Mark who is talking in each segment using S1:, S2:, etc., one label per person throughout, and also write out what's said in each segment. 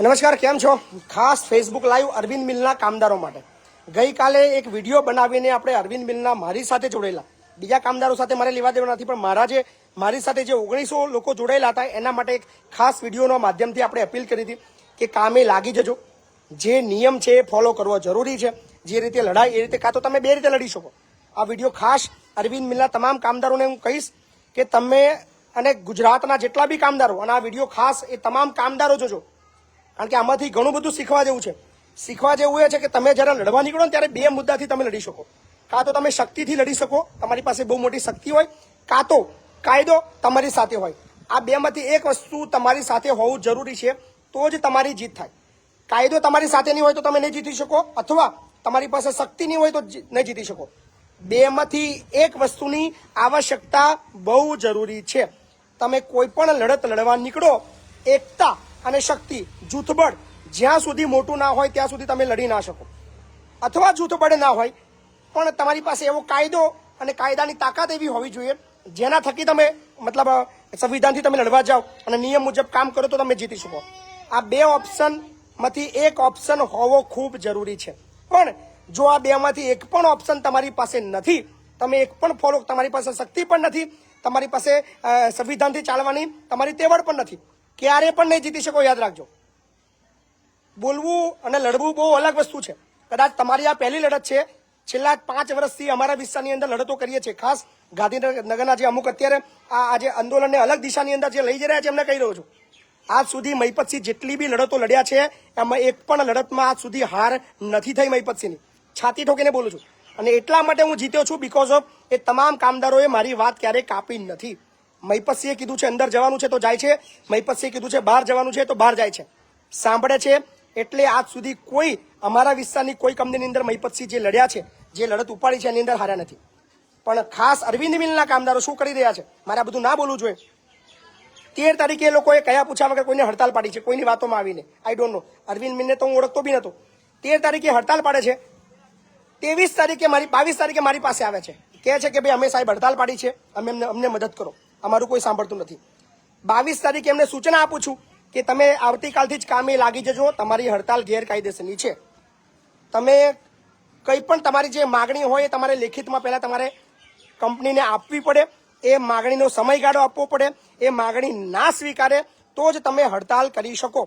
S1: નમસ્કાર, કેમ છો? ખાસ ફેસબુક લાઈવ અરવિંદ મિલના કામદારો માટે. ગઈકાલે એક વીડિયો બનાવીને આપણે અરવિંદ મિલના મારી સાથે જોડેલા બીજા કામદારો સાથે મારે લેવા દેવા નથી, પણ મારા જે, મારી સાથે જે ઓગણીસો લોકો જોડાયેલા હતા, એના માટે એક ખાસ વિડીયોના માધ્યમથી આપણે અપીલ કરી હતી કે કામે લાગી જજો. જે નિયમ છે એ ફોલો કરવો જરૂરી છે. જે રીતે લડાય એ રીતે કાં તો તમે બે રીતે લડી શકો. આ વીડિયો ખાસ અરવિંદ મિલના તમામ કામદારોને હું કહીશ કે તમે અને ગુજરાતના જેટલા બી કામદારો, અને આ વીડિયો ખાસ એ તમામ કામદારો જોજો. કારણ કે આમાંથી ઘણું બધું શીખવા જેવું છે. શીખવા જેવું એ છે કે તમે જ્યારે લડવા નીકળો ને ત્યારે બે મુદ્દાથી તમે લડી શકો. કાં તો તમે શક્તિથી લડી શકો, તમારી પાસે બહુ મોટી શક્તિ હોય, કાં તો કાયદો તમારી સાથે હોય. આ બેમાંથી એક વસ્તુ તમારી સાથે હોવું જરૂરી છે, તો જ તમારી જીત થાય. કાયદો તમારી સાથે નહીં હોય તો તમે નહીં જીતી શકો, અથવા તમારી પાસે શક્તિ નહીં હોય તો નહીં જીતી શકો. બેમાંથી એક વસ્તુની આવશ્યકતા બહુ જરૂરી છે. તમે કોઈ પણ લડત લડવા નીકળો, એકતા અને શક્તિ, જૂથબળ, જ્યાં સુધી મોટું ના હોય, ત્યાં સુધી તમે લડી ના શકો. અથવા જૂથબળ ના હોય, પણ તમારી પાસે એવો કાયદો અને કાયદાની તાકાત એવી હોવી જોઈએ, જેના થકી તમે, મતલબ, સંવિધાનથી તમે લડવા જાઓ અને નિયમ મુજબ કામ કરો તો તમે જીતી શકો. આ બે ઓપ્શનમાંથી એક ઓપ્શન હોવો ખૂબ જરૂરી છે. પણ જો આ બેમાંથી એક પણ ઓપ્શન તમારી પાસે નથી, તમે એક પણ ફોલો તમારી પાસે શક્તિ પણ નથી, તમારી પાસે સંવિધાનથી ચાલવાની તમારી તેવડ પણ નથી ક્યારે પણ નહીં જીતી શકો, યાદ રાખજો. બોલવું અને લડવું બહુ અલગ વસ્તુ છે. કદાચ તમારી આ પહેલી લડત છે. છેલ્લા પાંચ વર્ષથી અમારા વિસ્તારની અંદર લડતો કરીએ છીએ. ખાસ ગાંધીનગરના જે અમુક અત્યારે આ આજે આંદોલનને અલગ દિશાની અંદર જે લઈ જઈ રહ્યા છે, એમને કહી રહ્યો છું. આજ સુધી મહિપતસિંહ જેટલી બી લડતો લડ્યા છે, એમાં એક પણ લડતમાં આજ સુધી હાર નથી થઈ મહિપતસિંહની. છાતી ઠોકીને બોલું છું. અને એટલા માટે હું જીત્યો છું બિકોઝ ઓફ એ તમામ કામદારોએ મારી વાત ક્યારેય કાપી નથી. મહિપતસિંહે કીધું છે અંદર જવાનું છે તો જાય છે. મહિપતસિંહે કીધું છે બહાર જવાનું છે તો બહાર જાય છે. સાંભળે છે એટલે આજ સુધી કોઈ અમારા વિસ્તારની કોઈ કંપનીની અંદર મહિપતસિંહ જે લડ્યા છે, જે લડત ઉપાડી છે એની અંદર હાર્યા નથી. પણ ખાસ અરવિંદ મિલના કામદારો શું કરી રહ્યા છે? મારે આ બધું ના બોલવું જોઈએ. તેર તારીખે એ લોકોએ કયા પૂછ્યા વગર કોઈને હડતાલ પાડી છે? કોઈની વાતોમાં આવીને. આઈ ડોન્ટ નો અરવિંદ મિલને તો હું ઓળખતો બી નતો. તેર તારીખે હડતાલ પાડે છે. ત્રેવીસ તારીખે મારી, બાવીસ તારીખે મારી પાસે આવે છે. કહે છે કે ભાઈ અમે સાહેબ હડતાલ પાડી છે. અમે અમને મદદ કરો. અમારું કોઈ સાંભળતું નથી. બાવીસ તારીખે એમને સૂચના આપું છું કે તમે આવતીકાલથી જ કામે લાગી જજો, તમારી હડતાલ ગેરકાયદેસરની છે તમે કંઈ પણ તમારી જે માગણી હોય એ તમારે લેખિતમાં પહેલાં તમારે કંપનીને આપવી પડે, એ માગણીનો સમયગાળો આપવો પડે, એ માગણી ના સ્વીકારે તો જ તમે હડતાલ કરી શકો.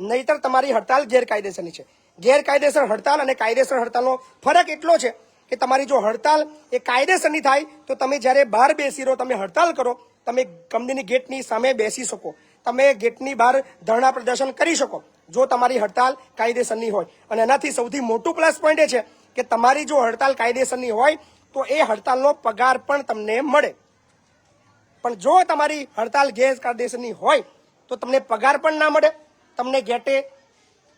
S1: નહીતર તમારી હડતાલ ગેરકાયદેસરની છે ગેરકાયદેસર હડતાલ અને કાયદેસર હડતાલનો ફરક એટલો છે કે તમારી જો હડતાલ એ કાયદેસરની થાય, તો તમે જ્યારે બહાર બેસી રહો, તમે હડતાલ કરો, તમે કંપનીની ગેટની સામે બેસી શકો. તમે ગેટની બહાર ધરણા પ્રદર્શન કરી શકો, જો તમારી હડતાલ કાયદેસરની હોય. અને એનાથી સૌથી મોટું પ્લસ પોઈન્ટ એ છે કે તમારી જો હડતાલ કાયદેસરની હોય, તો એ હડતાલનો પગાર પણ તમને મળે. પણ જો તમારી હડતાલ ગેરકાયદેસરની હોય, તો તમને પગાર પણ ના મળે. તમને ગેટે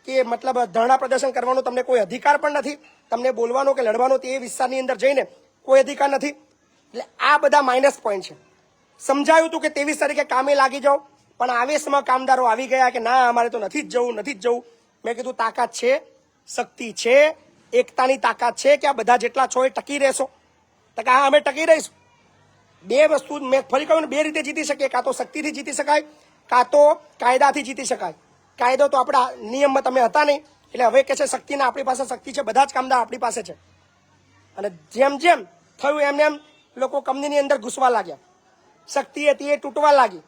S1: કે મતલબ ધરણા પ્રદર્શન કરવાનો તમને કોઈ અધિકાર પણ નથી. તમને બોલવાનો કે લડવાનો તે વિસ્તારની અંદર જઈને કોઈ અધિકાર નથી. એટલે આ બધા માઇનસ પોઈન્ટ છે. સમજાયું હતું કે ત્રેવીસ તારીખે કામે લાગી જાઓ, પણ આવેશમાં કામદારો આવી ગયા કે ના, અમારે તો નથી જ જવું, નથી જ જવું. મેં કીધું, તાકાત છે, શક્તિ છે, એકતાની તાકાત છે કે આ બધા જેટલા છો એ ટકી રહેશો. તો કે હા, અમે ટકી રહીશું. બે વસ્તુ મેં ફરી કહ્યું બે રીતે જીતી શકીએ, કાં તો શક્તિથી જીતી શકાય, કાં તો કાયદાથી જીતી શકાય. કાયદો તો આપણા નિયમમાં તમે હતા નહીં. એટલે હવે કે છે શક્તિના આપણી પાસે શક્તિ છે, બધા જ કામદાર આપણી પાસે છે. અને જેમ જેમ થયું એમ એમ લોકો કંપનીની અંદર ઘૂસવા લાગ્યા. શક્તિ હતી એ તૂટવા લાગી.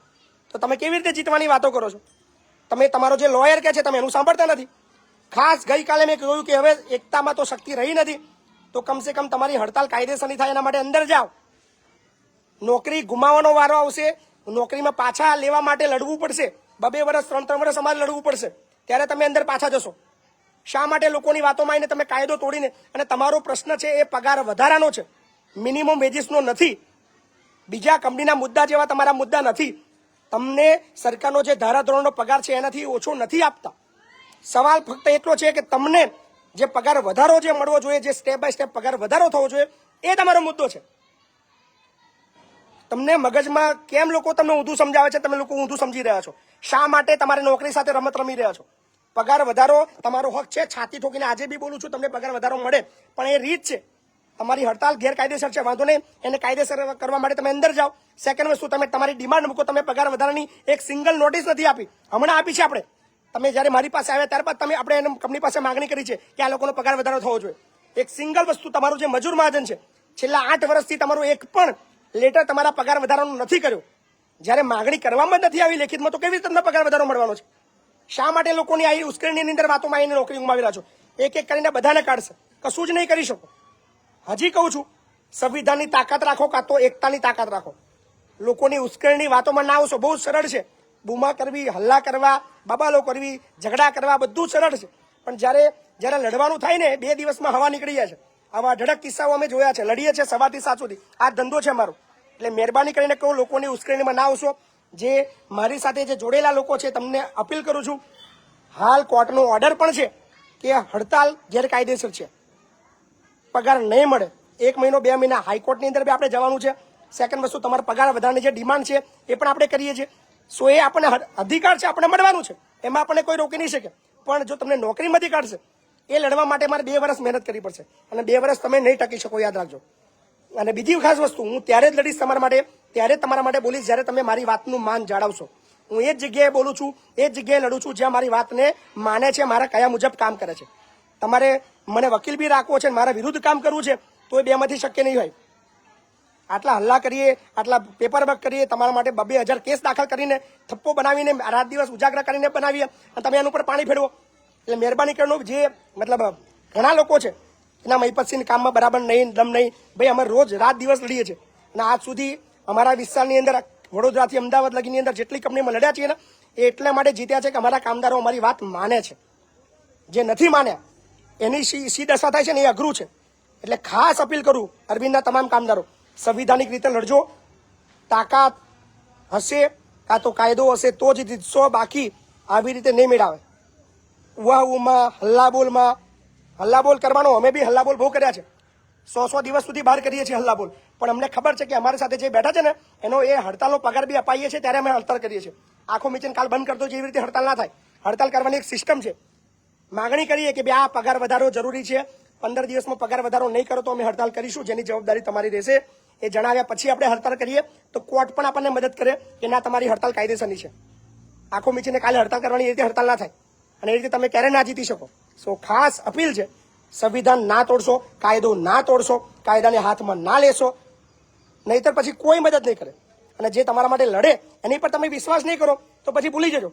S1: તો તમે કેવી રીતે જીતવાની વાતો કરો છો? તમે તમારો જે લોયર કે છે તમે એનું સાંભળતા નથી. ખાસ ગઈકાલે મેં કહ્યું કે હવે એકતામાં તો શક્તિ રહી નથી. તો કમસે કમ તમારી હડતાલ કાયદેસરની થાય એના માટે અંદર જાઓ. નોકરી ગુમાવવાનો વારો આવશે. નોકરીમાં પાછા લેવા માટે લડવું પડશે. બબે વર્ષ ત્રણ ત્રણ વર્ષ અમારે લડવું પડશે. ત્યારે તમે અંદર પાછા જશો. શા માટે લોકોની વાતોમાં આવીને તમે કાયદો તોડીને અને તમારો પ્રશ્ન છે એ પગાર વધારાનો છે? મિનિમમ વેજીસનો નથી. બીજા કંપનીના મુદ્દા જેવા તમારા મુદ્દા નથી. તમને સરકારનો જે ધારાધોરણનો પગાર છે એનાથી ઓછો નથી આપતા. સવાલ ફક્ત એટલો છે કે તમને જે પગાર વધારો જે મળવો જોઈએ, જે સ્ટેપ બાય સ્ટેપ પગાર વધારો થવો જોઈએ, એ તમારો મુદ્દો છે. તમને મગજમાં કેમ લોકો તમને ઊંધું સમજાવે છે? તમે લોકો ઊંધું સમજી રહ્યા છો. શા માટે તમારે નોકરી સાથે રમત રમી રહ્યા છો? પગાર વધારો તમારો હક છે. છાતી ઠોકીને આજે બી બોલું છું, તમને પગાર વધારો મળે. પણ એ રીત છે. તમારી હડતાલ ગેરકાયદેસર છે, વાંધો નહીં. એને કાયદેસર કરવા માટે તમે અંદર જાઓ. સેકન્ડ વસ્તુ, તમે તમારી ડિમાન્ડ મૂકો તમે પગાર વધારાની એક સિંગલ નોટિસ નથી આપી. હમણાં આપી છે આપણે. તમે જ્યારે મારી પાસે આવ્યા ત્યારબાદ તમે આપણે એને કંપની પાસે માંગણી કરી છે કે આ લોકોનો પગાર વધારો થવો જોઈએ. એક સિંગલ વસ્તુ તમારું જે મજૂર મહાજન છે, છેલ્લા આઠ વર્ષથી તમારું એક પણ લેટર તમારા પગાર વધારાનો નથી કર્યો. જ્યારે માંગણી કરવામાં નથી આવી લેખિતમાં, તો કેવી રીતે તમને પગાર વધારો મળવાનો છે? શા માટે લોકોની આ ઉશ્કેરણીની અંદર વાતોમાં આવીને નોકરી ગુમાવી રહ્યા છો? એક એક કરીને બધાને કાઢશે. કશું જ નહીં કરી શકો. હજી કહું છું, સંવિધાનની તાકાત રાખો કાં તો એકતાની તાકાત રાખો. લોકોની ઉશ્કેરણી વાતોમાં ના આવશો. બહુ સરળ છે. બૂમા કરવી, હલ્લા કરવા, બબાલો કરવી, ઝઘડા કરવા બધું સરળ છે. પણ જ્યારે જ્યારે લડવાનું થાય ને, બે દિવસમાં હવા નીકળી જાય છે. આવા ધડક કિસ્સાઓ અમે જોયા છે. લડીએ છીએ સવારથી સાત સુધી આ ધંધો છે અમારો. એટલે મહેરબાની કરીને કહું લોકોની ઉશ્કેરણીમાં ના આવશો. જે મારી સાથે જે જોડેલા લોકો છે, તમને અપીલ કરું છું, હાલ કોર્ટનો ઓર્ડર પણ છે કે હડતાલ ગેરકાયદેસર છે. પગાર નહીં મળે. એક મહિનો, બે મહિના હાઈકોર્ટની અંદર બી આપણે જવાનું છે. સેકન્ડ વસ્તુ, તમારા પગાર વધારવાની જે ડિમાન્ડ છે, એ પણ આપણે કરીએ છીએ. સો એ આપણને અધિકાર છે આપણે મળવાનું છે. એમાં આપણને કોઈ રોકી નહીં શકે. પણ જો તમને નોકરીમાંથી કાઢશે એ લડવા માટે મારે બે વર્ષ મહેનત કરવી પડશે. અને બે વર્ષ તમે નહીં ટકી શકો, યાદ રાખજો. અને બીજી ખાસ વસ્તુ, હું ત્યારે જ લડીશ તમારા માટે. ત્યારે તમારા માટે બોલીશ, જ્યારે તમે મારી વાતનું માન જાળવશો. હું એ જગ્યાએ બોલું છું, એ જ જગ્યાએ લડું છું, જ્યાં મારી વાતને માને છે, મારા કયા મુજબ કામ કરે છે. તમારે મને વકીલ બી રાખવો છે, મારા વિરુદ્ધ કામ કરવું છે, તો એ બેમાંથી શક્ય નહીં હોય. આટલા હલ્લા કરીએ, આટલા પેપર વર્ક કરીએ, તમારા માટે બબે હજાર કેસ દાખલ કરીને થપ્પો બનાવીને રાત દિવસ ઉજાગરા કરીને બનાવીએ, અને તમે એના ઉપર પાણી ફેરવો. એટલે મહેરબાની કરીને જે, મતલબ, ઘણા લોકો છે, એના મહિપતસિંહ કામમાં બરાબર નહીં, દમ નહીં. ભાઈ, અમે રોજ રાત દિવસ લડીએ છીએ. અને આજ સુધી અમારા વિસ્તારની અંદર વડોદરાથી અમદાવાદ લગીની અંદર જેટલી કંપનીમાં લડ્યા છીએ ને, એ એટલા માટે જીત્યા છે કે અમારા કામદારો અમારી વાત માને છે. જે નથી માન્યા, એની સી દશા થાય છે ને એ અઘરું છે. એટલે ખાસ અપીલ કરું અરવિંદના તમામ કામદારો, સંવિધાનિક રીતે લડજો. તાકાત હશે, કાં તો કાયદો હશે, તો જ જીતશો, બાકી આવી રીતે નહીં મેળાવે. ઉહાઉમાં, હલ્લાબોલમાં, હલ્લાબોલ કરવાનો અમે બી હલ્લાબોલ બહુ કર્યા છે. સો સો દિવસ સુધી બહાર કરીએ છીએ હલ્લાબોલ. પણ અમને ખબર છે કે અમારી સાથે જે બેઠા છે ને, એનો એ હડતાલનો પગાર બી અપાઈએ છીએ ત્યારે અમે હડતાલ કરીએ છીએ. આખો મિચન કાલ બંધ કરતો જેવી રીતે હડતાલ ના થાય. હડતાલ કરવાની એક સિસ્ટમ છે. માગણી કરીએ કે ભાઈ આ પગાર વધારો જરૂરી છે. પંદર દિવસમાં પગાર વધારો નહીં કરો તો અમે હડતાલ કરીશું. જેની જવાબદારી તમારી રહેશે. એ જણાવ્યા પછી આપણે હડતાલ કરીએ. તો કોર્ટ પણ આપણને મદદ કરે કે ના, તમારી હડતાલ કાયદેસરની છે. આખો મિચીને કાલે હડતાલ કરવાની એ રીતે હડતાલ ના થાય. અને એ રીતે તમે ક્યારે ના જીતી શકો. સો ખાસ અપીલ છે સંવિધાન ના તોડશો, કાયદો ના તોડશો, કાયદાને હાથમાં ના લેશો, નહીતર પછી કોઈ મદદ નહીં કરે. અને જે તમારા માટે લડે, એની પર તમે વિશ્વાસ નહીં કરો, તો પછી ભૂલી જજો.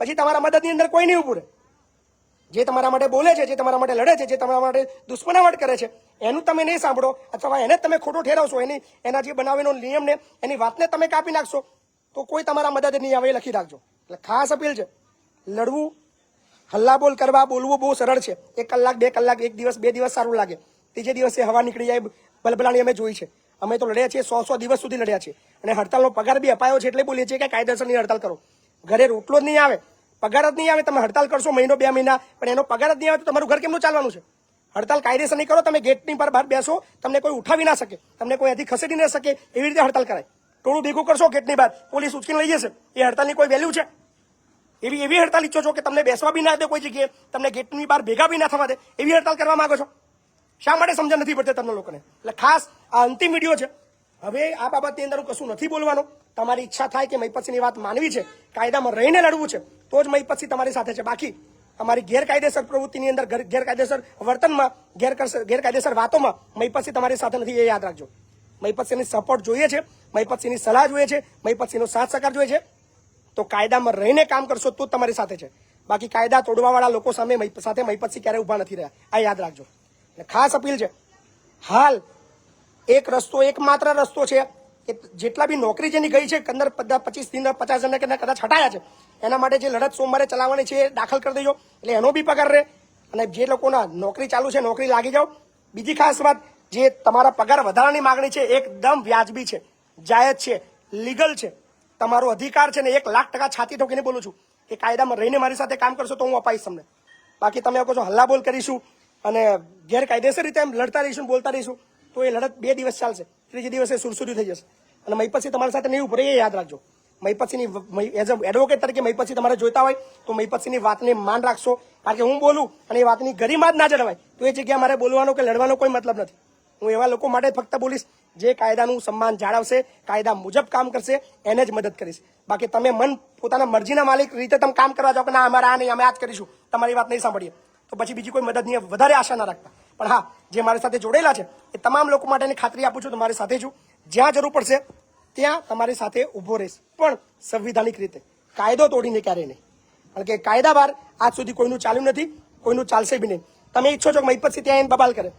S1: પછી તમારા મદદની અંદર કોઈ નહીં ઉભું રહે. જે તમારા માટે બોલે છે, જે તમારા માટે લડે છે, જે તમારા માટે દુશ્મનાવટ કરે છે, એનું તમે નહીં સાંભળો, અથવા એને તમે ખોટો ઠેરાવશો, એની, એના જે બનાવેલો નિયમને, એની વાતને તમે કાપી નાખશો, તો કોઈ તમારા મદદ નહીં આવે લખી રાખજો. એટલે ખાસ અપીલ છે, લડવું હલ્લાબોલ કરવા બોલવું બહુ સરળ છે. એક કલાક, બે કલાક, એક દિવસ, બે દિવસ સારું લાગે. ત્રીજે દિવસે હવા નીકળી જાય, બલબલાણી અમે જોઈ છે. અમે તો લડ્યા છીએ સો સો દિવસ સુધી લડ્યા છીએ. અને હડતાલનો પગાર બી અપાયો છે એટલે બોલીએ છીએ કે કાયદેસરની હડતાલ કરો. ઘરે રોટલો જ નહીં આવે, પગાર જ નહીં આવે, તમે હડતાલ કરશો મહિનો, બે મહિના, પણ એનો પગાર જ નહીં આવે તો તમારું ઘર કેમનું ચાલવાનું છે? હડતાલ કાયદેસર નહીં કરો, તમે ગેટની પર બહાર બેસો, તમને કોઈ ઉઠાવી ના શકે, તમને કોઈ અહીંથી ખસેડી ના શકે, એવી રીતે હડતાલ કરાય. ટોળું ભેગું કરશો ગેટની બહાર, પોલીસ ઉચકીને લઈ જશે. એ હડતાલની કોઈ વેલ્યુ છે? એવી એવી હડતાલ ઈચ્છો છો કે તમને બેસવા બી ના દે કોઈ જગ્યાએ, તમને ગેટની બહાર ભેગા બી ના થવા દે, એવી હડતાલ કરવા માંગો છો? શા માટે સમજણ નથી પડતી તમને લોકોને? એટલે ખાસ આ અંતિમ વીડિયો છે. હવે આ બાબતની અંદર હું કશું નથી બોલવાનું. તમારી ઈચ્છા થાય કે મહીપતસિંહની વાત માનવી છે, કાયદામાં રહીને લડવું છે, તો જ મહીપતસિંહ તમારી સાથે છે. બાકી તમારી ગેરકાયદેસર પ્રવૃત્તિની અંદર ગેરકાયદેસર વર્તનમાં ગેરકાયદેસર વાતોમાં મહીપતસિંહ તમારી સાથે નથી, એ યાદ રાખજો. મહીપતસિંહની સપોર્ટ જોઈએ છે, મહીપતસિંહની સલાહ જોઈએ છે, મહીપતસિંહનો સાથ સહકાર જોઈએ છે. તો કાયદામાં રહીને કામ કરશો તો તમારી સાથે છે. બાકી કાયદા તોડવાવાળા લોકો સામે સાથે મહિપતસિંહ ક્યારેય ઊભા નથી રહ્યા. આ યાદ રાખજો. અને ખાસ અપીલ છે, હાલ એક રસ્તો એકમાત્ર રસ્તો છે કે જેટલા બી નોકરી જેની ગઈ છે અંદર પચીસ દિન પચાસ જણને કે કદાચ હટાયા છે, એના માટે જે લડત સોમવારે ચલાવવાની છે એ દાખલ કરી દેજો. એટલે એનો બી પગાર રહે. અને જે લોકોના નોકરી ચાલુ છે, નોકરી લાગી જાઓ. બીજી ખાસ વાત, જે તમારા પગાર વધારાની માગણી છે, એકદમ વ્યાજબી છે, જાયજ છે, લીગલ છે. તમારો અધિકાર છે ને એક લાખ ટકા છાતી ઠોકીને બોલું છું કે કાયદામાં રહીને મારી સાથે કામ કરશો તો હું અપાઈશ તમને. બાકી તમે કહો છો હલ્લાબોલ કરીશું અને ગેરકાયદેસર રીતે એમ લડતા રહીશું બોલતા રહીશું, તો એ લડત બે દિવસ ચાલશે. ત્રીજે દિવસે સુરસુરી થઈ જશે. અને મહીપતસિંહ તમારી સાથે નહીં ઉભરે એ યાદ રાખજો. મહીપતસિંહની એઝ અ એડવોકેટ તરીકે મહીપતસિંહ તમારે જોઈતા હોય, તો મહીપતસિંહની વાતને માન રાખશો. કારણ કે હું બોલું અને એ વાતની ગરિમા જ ના જળવાય, તો એ જગ્યાએ મારે બોલવાનો કે લડવાનો કોઈ મતલબ નથી. હું એવા લોકો માટે ફક્ત બોલીશ જે કાયદાનું સન્માન જાળવશે, કાયદા મુજબ કામ કરશે, એને જ મદદ કરીશ. બાકી તમે મન પોતાના મરજીના માલિક રીતે તમે કામ કરવા જાઓ કે ના, અમારે આ નહીં, અમે આ જ કરીશું. તમારી વાત નહીં સાંભળીએ. તો પછી બીજી કોઈ મદદની વધારે આશા ના રાખતા. પણ હા, જે મારી સાથે જોડેલા છે, એ તમામ લોકો માટેની ખાતરી આપું છું, તમારી સાથે છું. જ્યાં જરૂર પડશે, ત્યાં તમારી સાથે ઊભો રહીશ. પણ સંવિધાનિક રીતે. કાયદો તોડીને ક્યારેય નહીં. કારણ કે કાયદા બહાર આજ સુધી કોઈનું ચાલ્યું નથી, કોઈનું ચાલશે બી નહીં. તમે ઈચ્છો છો કે મહિપતસિંહ ત્યાં એને બબાલ કરે.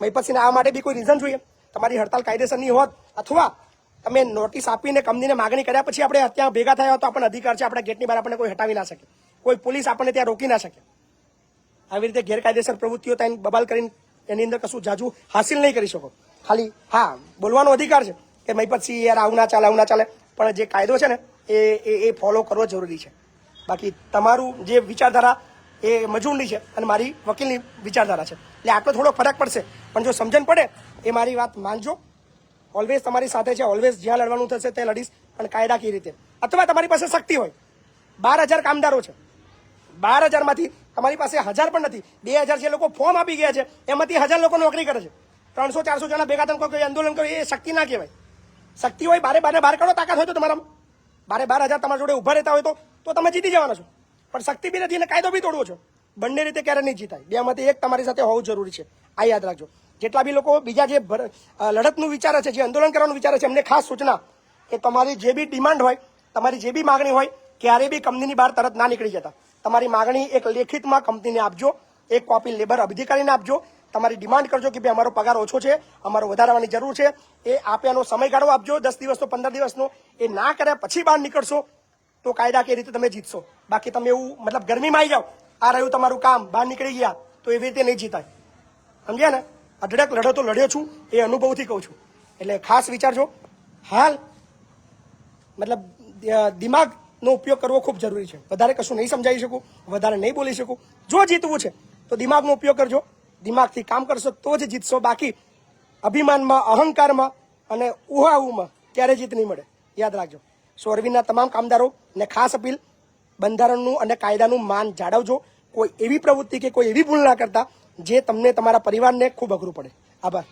S1: મહિપતસિંહને આ માટે બી કોઈ રીઝન જોઈએ? તમારી હડતાલ કાયદેસરની હોત, અથવા તમે નોટિસ આપીને કંપનીને માગણી કર્યા પછી આપણે ત્યાં ભેગા થયા તો આપણને અધિકાર છે, આપણા ગેટની બહાર આપણને કોઈ હટાવી ના શકે. કોઈ પોલીસ આપણને ત્યાં રોકી ના શકે. આવી રીતે ગેરકાયદેસર પ્રવૃત્તિઓ ત્યાં બબાલ કરીને એની અંદર કશું જાજુ હાસિલ નહીં કરી શકો. ખાલી, હા, બોલવાનો અધિકાર છે કે મહિપતસિંહ યાર, આવું ના ચાલે, આવું ના ચાલે. પણ જે કાયદો છે ને, એ એ ફોલો કરવો જરૂરી છે. બાકી તમારું જે વિચારધારા એ મજૂરની છે અને મારી વકીલની વિચારધારા છે. એટલે આટલો થોડો ફરક પડશે. પણ જો સમજણ પડે, એ મારી વાત માનજો. ઓલવેઝ તમારી સાથે છે ઓલવેઝ જ્યાં લડવાનું થશે તે લડીશ. પણ કાયદાકીય રીતે? અથવા તમારી પાસે શક્તિ હોય. બાર હજાર કામદારો છે. બાર હજારમાંથી તમારી પાસે હજાર પણ નથી. બે હજાર જે લોકો ફોર્મ આપી ગયા છે, એમાંથી હજાર લોકો નોકરી કરે છે. ત્રણસો ચારસો જણા ભેગા તમે કોઈ આંદોલન કરો, એ શક્તિ ના કહેવાય. શક્તિ હોય, બારે બારે બાર કાઢો, તાકાત હોય તો તમારામાં. બારે બાર હજાર તમારા જોડે ઊભા રહેતા હોય તો તમે જીતી જવાના છો. પણ શક્તિ બી નથી અને કાયદો બી તોડવો છો. બંને રીતે ક્યારે નહીં જીતાય. બેમાંથી એક તમારી સાથે હોવું જરૂરી છે. આ યાદ રાખજો. જેટલા બી લોકો બીજા જે લડતનું વિચારે છે, જે આંદોલન કરવાનું વિચારે છે, એમને ખાસ સૂચના કે તમારી જે બી ડિમાન્ડ હોય, તમારી જે બી માગણી હોય ક્યારે બી કંપનીની બહાર તરત ના નીકળી જતા. તમારી માગણી એક લેખિતમાં કંપનીને આપજો, એક કોપી લેબર અધિકારીને આપજો. તમારી ડિમાન્ડ કરજો કે ભાઈ, અમારો પગાર ઓછો છે, અમારો વધારવાની જરૂર છે. એ આપ્યાનો સમયગાળો આપજો, દસ દિવસનો, પંદર દિવસનો. એ ના કર્યા પછી બહાર નીકળશો. તો કાયદા કે રીતે તમે જીતશો. બાકી તમે એવું, મતલબ ગરમીમાં આવી જાઓ. આ રહ્યું તમારું કામ, બહાર નીકળી ગયા, તો એવી રીતે નહીં જીતાય. સમજ્યા ને? અઢળક લડો તો લડ્યો છું, એ અનુભવથી કહું છું. એટલે ખાસ વિચારજો હાલ, મતલબ દિમાગનો ઉપયોગ કરવો ખૂબ જરૂરી છે. વધારે કશું નહીં સમજાવી શકું, વધારે નહીં બોલી શકું. જો જીતવું છે, તો દિમાગનો ઉપયોગ કરજો. દિમાગથી કામ કરશો તો જ જીતશો. બાકી અભિમાનમાં, અહંકારમાં અને ઉહાઉમાં ક્યારે જીત નહીં મળે. યાદ રાખજો. સો અરવિંદના તમામ કામદારો ને ખાસ અપીલ, બંધારણનું અને કાયદાનું માન જાળવજો. કોઈ એવી પ્રવૃત્તિ કે કોઈ એવી ભૂલ ના કરતા જે તમને તમારા પરિવારને ખૂબ અઘરું પડે. આભાર.